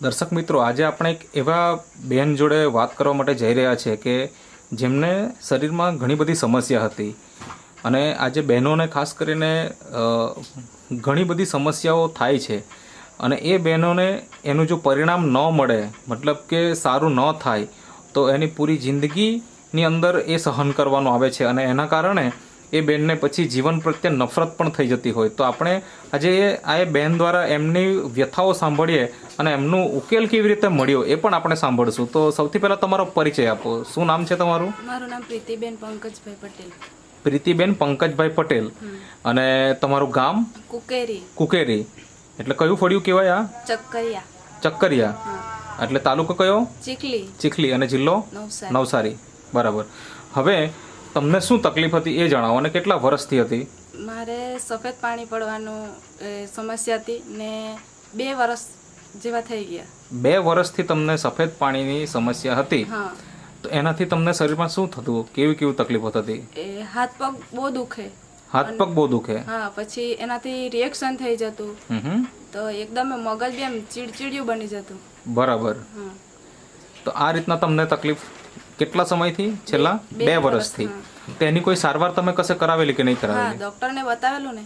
દર્શક મિત્રો, આજે આપણે એક એવા બેન જોડે વાત કરવા માટે જઈ રહ્યા છે કે જેમને શરીરમાં ઘણી બધી સમસ્યા હતી. અને આજે બહેનોને ખાસ કરીને ઘણી બધી સમસ્યાઓ થાય છે. અને એ બહેનોને એનું જો પરિણામ ન મળે, મતલબ કે સારું ન થાય, તો એની પૂરી જિંદગીની અંદર એ સહન કરવાનું આવે છે. અને એના કારણે એ બેનને પછી જીવન પ્રત્યે નફરત પણ થઈ જતી હોય. તો આપણે આજે આ એ બહેન દ્વારા એમની વ્યથાઓ સાંભળીએ અને એમનું ઉકેલ કેવી રીતે મળ્યો એ પણ આપણે સાંભળશું. તો સૌથી પહેલાં તમારો પરિચય આપો. શું નામ છે તમારું? મારું નામ પ્રીતિબેન પંકજભાઈ પટેલ. પ્રીતિબેન પંકજભાઈ પટેલ. અને તમારું ગામ? કુકેરી. કુકેરી. એટલે કયું ફળિયું કહેવાય આ? ચક્કરિયા. ચક્કરિયા. એટલે તાલુકો કયો? ચીખલી. ચીખલી. અને જિલ્લો? નવસારી. બરાબર. હવે તમને શું તકલીફ હતી એ જણાવો અને કેટલા વર્ષથી હતી? મારે સફેદ પાણી પડવાનું એ, સમસ્યા હતી ને બે વર્ષ જેવા થઈ ગયા. બે વર્ષથી તમને સફેદ પાણીની સમસ્યા હતી. તો એનાથી તમને શરીરમાં શું થતું? કેવી કેવી તકલીફો થતી? એ હાથ પગ બહુ દુખે. હાથ પગ બહુ દુખે? હા પછી એનાથી રિએક્શન થઈ જતું. તો એકદમ મગજ બી એમ ચીડચીડિયું બની જતું. બરાબર. તો આ રીતના તમને તકલીફ કેટલા સમયથી? છેલ્લા બે વર્ષથી. તેની કોઈ સારવાર તમે કશે કરાવેલી કે નહીં કરાવેલી? ડોક્ટરને બતાવેલું ને.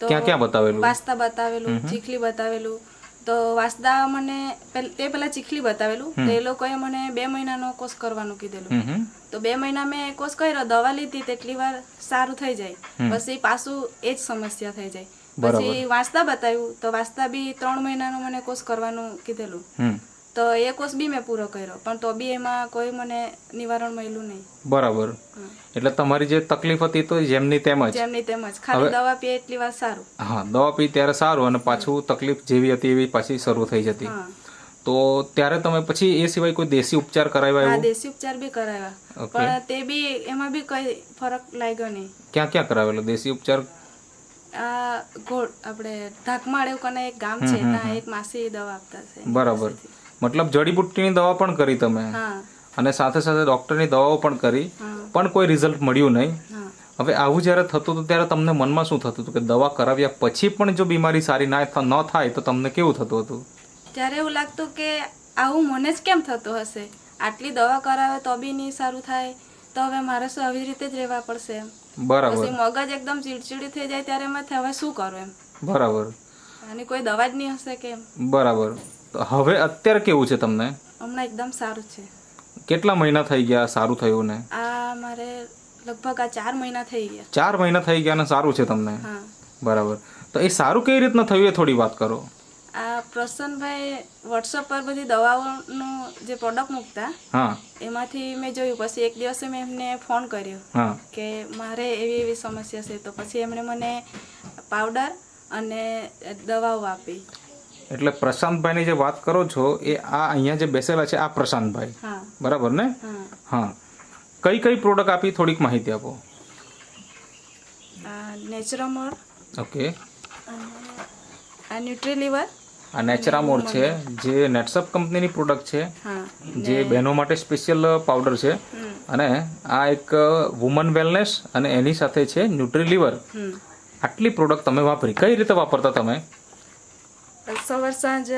તો ક્યાં ક્યાં બતાવેલું? વાસ્તા બતાવેલું ચીખલી બતાવેલું. તો વાસ્તા મને તે પેલા ચીખલી બતાવેલું. તો એ લોકોએ મને બે મહિનાનો કોર્સ કરવાનું કીધેલું. તો બે મહિના મેં કોર્સ કર્યો દવા લીધી તેટલી વાર સારું થઈ જાય. પછી પાછું એ જ સમસ્યા થઈ જાય. પછી વાંચતા બતાવ્યું તો વાંચતા બી ત્રણ મહિનાનો મને કોર્સ કરવાનું કીધેલું. તો એ કોર્સ બી મેં પૂરો કર્યો પણ તો બી એમાં કોઈ મને નિવારણ મળ્યું નહીં. બરાબર. એટલે તમારી જે તકલીફ હતી તો જેમની તેમ જ. જેમની તેમજ ખાલી દવા પીએ એટલી વાર સારું. હા દવા પી ત્યારે સારું અને પાછું તકલીફ જેવી હતી એવી પાછી શરૂ થઈ જતી. તો ત્યારે તમે પછી એ સિવાય કોઈ દેશી ઉપચાર કરાવ્યા હા દેશી ઉપચાર બી કરાવ્યા. પણ તે બી એમાં બી કઈ ફરક લાગ્યો નહીં. ક્યાં ક્યાં કરાવેલો? દેશી ઉપચાર? આ ગોળ આપણે ધાકમાળ એવું કને એક ગામ છે ત્યાં એક માસી દવા આપતા છે. બરાબર. મતલબ જડીબુટ્ટીની દવા પણ કરી તમે. અને સાથે સાથે ડૉક્ટરની દવાઓ પણ કરી. પણ કોઈ રિઝલ્ટ મળ્યું નહીં. હવે આવું જ્યારે થતું હતું ત્યારે તમને મનમાં શું થતું હતું? કે દવા કરાવ્યા પછી પણ જો બીમારી સારી ના ન થાય તો તમને કેવું થતું હતું? ત્યારે એવું લાગતું કે આવું મને જ કેમ થતું હશે? આટલી દવા કરાવે તો બી નહીં સારું થાય. તો હવે મારે શું આવી રીતે જ રહેવા પડશે એમ? બરાબર. પછી મગજ એકદમ ચીડચીડી થઈ જાય ત્યારે મેં હવે શું કરું એમ? બરાબર. અને કોઈ દવા જ નહીં હશે કે બરાબર. હવે અત્યારે કેવું છે તમને? હમણાં એકદમ સારું છે. કેટલા મહિના થઈ ગયા સારું થયું ને? આ મારે લગભગ આ ચાર મહિના થઈ ગયા. ચાર મહિના થઈ ગયા ને સારું છે તમને? હા. બરાબર. તો એ સારું કઈ રીતના થયું એ થોડી વાત કરો. આ પ્રસન્નભાઈ વોટ્સઅપ પર બધી દવાઓનું જે પ્રોડક્ટ મૂકતા એમાંથી મેં જોયું. પછી એક દિવસે મેં એમને ફોન કર્યો કે મારે એવી એવી સમસ્યા છે. તો પછી એમણે મને પાવડર અને દવાઓ આપી. એટલે પ્રશાંતભાઈની જે વાત કરો છો એ આ અહીંયા જે બેસેલા છે આ પ્રશાંતભાઈ. બરાબર ને? હા. કઈ કઈ પ્રોડક્ટ આપી? થોડીક માહિતી આપો. Naturamore okay. આ ન્યુટ્રીલિવર. આ નેચરામોર છે જે નેટસપ કંપનીની પ્રોડક્ટ છે. જે બહેનો માટે સ્પેશિયલ પાવડર છે. અને આ એક વુમન વેલનેસ અને એની સાથે છે ન્યુટ્રીલિવર. આટલી પ્રોડક્ટ તમે વાપરી. કઈ રીતે વાપરતા તમે? સવાર સાંજ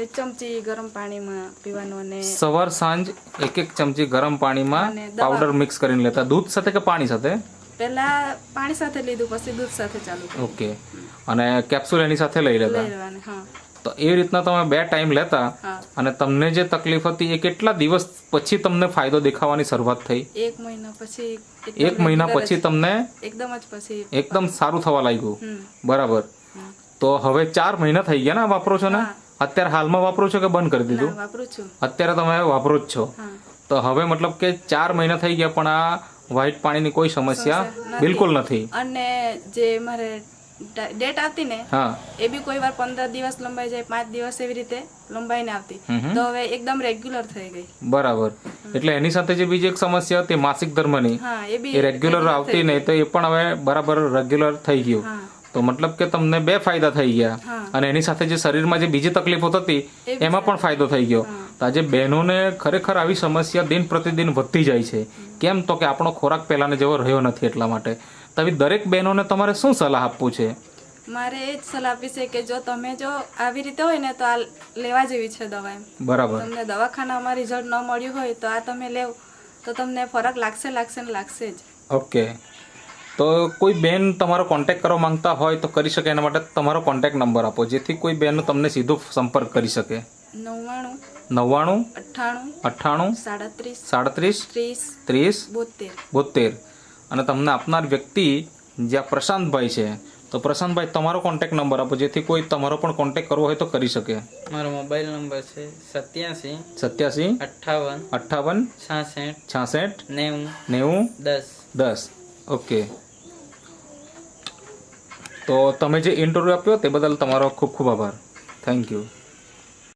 એક ચમચી ગરમ પાણીમાં પીવાનું અને સવાર સાંજ એક એક ચમચી ગરમ પાણીમાં પાવડર મિક્સ કરીને લેતા. દૂધ સાથે કે પાણી સાથે? પહેલા પાણી સાથે લીધું પછી દૂધ સાથે ચાલુ ઓકે. અને કેપ્સ્યુલ એની સાથે લઈ લેતા? તો એ રીતના તમે બે ટાઈમ લેતા અને તમને જે તકલીફ હતી એ કેટલા દિવસ પછી તમને ફાયદો દેખાવાની શરૂઆત થઈ? એક મહિના પછી એક મહિના પછી તમને એકદમ જ પછી. એકદમ સારું થવા લાગ્યું. બરાબર. તો હવે ચાર મહિના થઈ ગયા ને વાપરો છો ને? અત્યારે હાલમાં વાપરો છો કે બંધ કરી દીધું? વાપરું છું. અત્યારે તમે વાપરો જ છો. તો હવે મતલબ કે ચાર મહિના થઈ ગયા પણ આ વ્હાઈટ પાણીની કોઈ સમસ્યા બિલકુલ નથી. અને જે મારે ડેટ આવતી ને હા. એ બી કોઈ વાર પંદર દિવસ લંબાઈ જાય પાંચ દિવસ એવી રીતે લંબાઈને આવતી. તો હવે એકદમ રેગ્યુલર થઈ ગઈ. બરાબર. એટલે એની સાથે જે બીજી એક સમસ્યા હતી માસિક ધર્મની ની એ રેગ્યુલર આવતી નહીં તો એ પણ હવે બરાબર રેગ્યુલર થઈ ગયું. તો મતલબ કે તમને બે ફાયદા થઈ ગયા. અને એની સાથે જે શરીરમાં જે બીજી તકલીફો થતી એમાં પણ ફાયદો થઈ ગયો. તો આજે બહેનોને ખરેખર આવી સમસ્યા દિન પ્રતિદિન વધતી જાય છે. કેમ તો કે આપણો ખોરાક પહેલાને જેવો રહ્યો નથી એટલા માટે. તો દરેક બહેનોને તમારે શું સલાહ આપવું છે? મારે એ જ સલાહ આપી છે કે જો તમે જો આવી રીતે હોય ને તો આ લેવા જેવી છે દવા બરાબર. તમને દવાખાનામાં રિઝલ્ટ ન મળ્યું હોય તો આ તમે લેવ તો તમને ફરક લાગશે લાગશે ને લાગશે જ. ઓકે. તો કોઈ બેન તમારો કોન્ટેક્ટ કરવા માંગતા હોય તો કરી શકે એના માટે તમારો કોન્ટેક્ટ નંબર આપો જેથી કોઈ બેન તમને સીધો સંપર્ક કરી શકે. નવ્વાણું નવ્વાણું અઠ્ઠાણું અઠ્ઠાણું સાડત્રીસ સાડત્રીસ ત્રીસ ત્રીસ બોતેર. બોતેર. અને તમને આપનાર વ્યક્તિ જ્યાં પ્રશાંતભાઈ છે તો પ્રશાંતભાઈ તમારો કોન્ટેક્ટ નંબર આપો જેથી કોઈ તમારો પણ કોન્ટેક્ટ કરવો હોય તો કરી શકે. મારો મોબાઈલ નંબર છે સત્યાસી સત્યાસી અઠ્ઠાવન અઠ્ઠાવન છાસઠ છાસઠ નેવું નેવું દસ. દસ. ઓકે. તો તમે જે ઇન્ટરવ્યૂ આપ્યો તે બદલ તમારો ખૂબ ખૂબ આભાર. Thank you